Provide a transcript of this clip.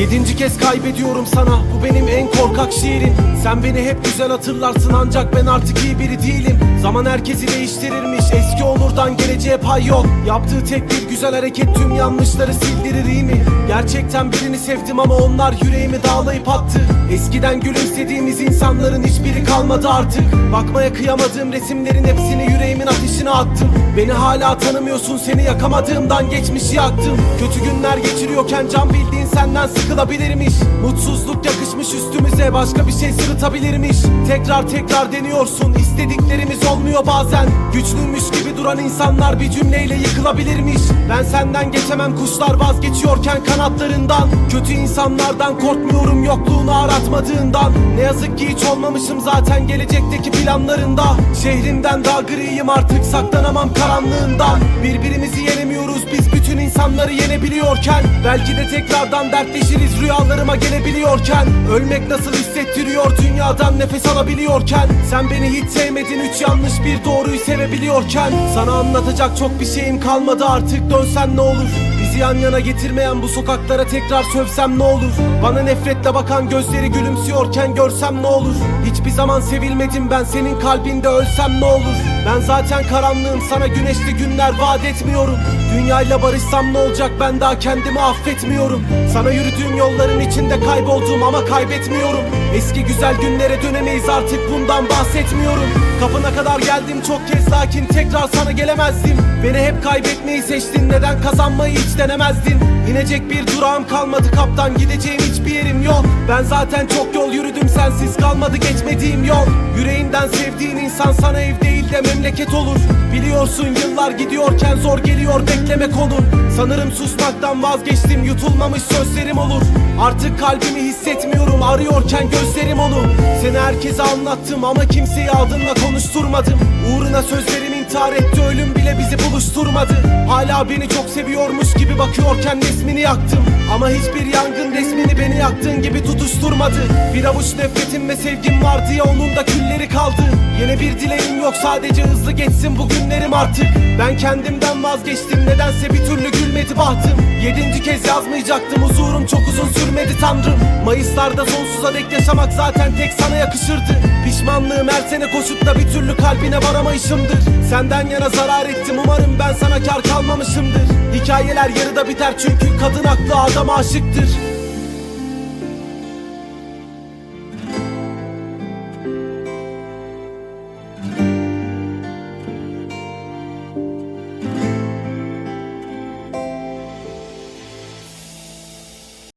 İkinci kez kaybediyorum sana. Bu benim en korkak şiirim. Sen beni hep güzel hatırlarsın ancak ben artık iyi biri değilim. Zaman herkesi değiştirirmiş. Eski olurdan geleceğe pay yok. Yaptığı tek bir güzel hareket tüm yanlışları sildirir iyi mi? Gerçekten birini sevdim ama onlar yüreğimi dağlayıp attı. Eskiden gülümsediğimiz insanların hiçbiri kalmadı artık. Bakmaya kıyamadığım resimlerin hepsini yüreğimin ateşine attım. Beni hala tanımıyorsun seni yakamadığımdan geçmişi yaktım. Kötü günler geçiriyorken can bildiğin senden sıkılabilirmiş. Mutsuzluk yakışmış üstümüze başka bir şey sırıtabilirmiş. Tekrar tekrar deniyorsun istediklerimiz olmuyor bazen. Güçlüymüş gibi duran insanlar bir cümleyle yıkılabilirmiş. Ben senden geçemem kuşlar vazgeçiyorken kanatlarından Kötü insanlardan korkmuyorum yokluğunu aratmadığından. Ne yazık ki hiç olmamışım zaten gelecekteki planlarında. Şehrimden daha griyim artık saklanamam karanlığından. Birbirimizi yenemiyoruz biz bütün insanları yenebiliyorken. Belki de tekrardan dertleşiriz rüyalarıma gelebiliyorken. Ölmek nasıl hissettiriyor dünyadan nefes alabiliyorken. Sen beni hiç sevmedin üç yanlış bir doğruyu sevebiliyorken. Sana anlatacak çok bir şeyim kalmadı artık dönsen ne olur Bizi yan yana getirmeyen bu sokaklara tekrar sövsem ne olur? Bana nefretle bakan gözleri gülümsüyorken görsem ne olur? Hiçbir zaman sevilmedim ben senin kalbinde ölsem ne olur? Ben zaten karanlığım sana güneşli günler vaat etmiyorum. Dünyayla barışsam ne olacak ben daha kendimi affetmiyorum. Sana yürüdüğüm yolların içinde kayboldum ama kaybetmiyorum. Eski güzel günlere dönemeyiz artık bundan bahsetmiyorum. Kapına kadar geldim çok kez lakin tekrar sana gelemezdim. Beni hep kaybetmeyi seçtin neden kazanmayı hiç denemezdin. İnecek bir durağım kalmadı kaptan gideceğim hiçbir yerim yok. Ben zaten çok yol yürüdüm sensiz kalmadı geçmediğim yol. Yüreğinden sevdiğin insan sana ev değil de memleket olur. Biliyorsun yıllar gidiyorken zor geliyor beklemek olur. Sanırım susmaktan vazgeçtim yutulmamış sözlerim olur. Artık kalbimi hissetmiyorum arıyorken gözlerim onu Seni herkese anlattım ama kimseyi adınla konuşturmadım. Uğruna sözlerim intihar etti ölüm bile bizi buluşturmadı. Hala beni çok seviyormuş gibi bakıyorken resmini yaktım Ama hiçbir yangın resmini beni yaktığın gibi tutuşturmadı. Bir avuç nefretim ve sevgim vardı ya onun da külleri kaldı. Yine bir dileğim yok sadece hızlı geçsin bu günlerim artık. Ben kendimden vazgeçtim nedense bir türlü gülmedi bahtım. Yedinci kez yazmayacaktım huzurum çok uzun sürmedi tanrım. Mayıslarda sonsuza dek yaşamak zaten tek sana yakışırdı. Pişmanlığım her sene koşup da bir türlü kalbine varamayışımdır. Senden yana zarar ettim umarım ben sana kar kalmamışımdır. Hikayeler yarıda biter çünkü kadın aklı adam aşıktır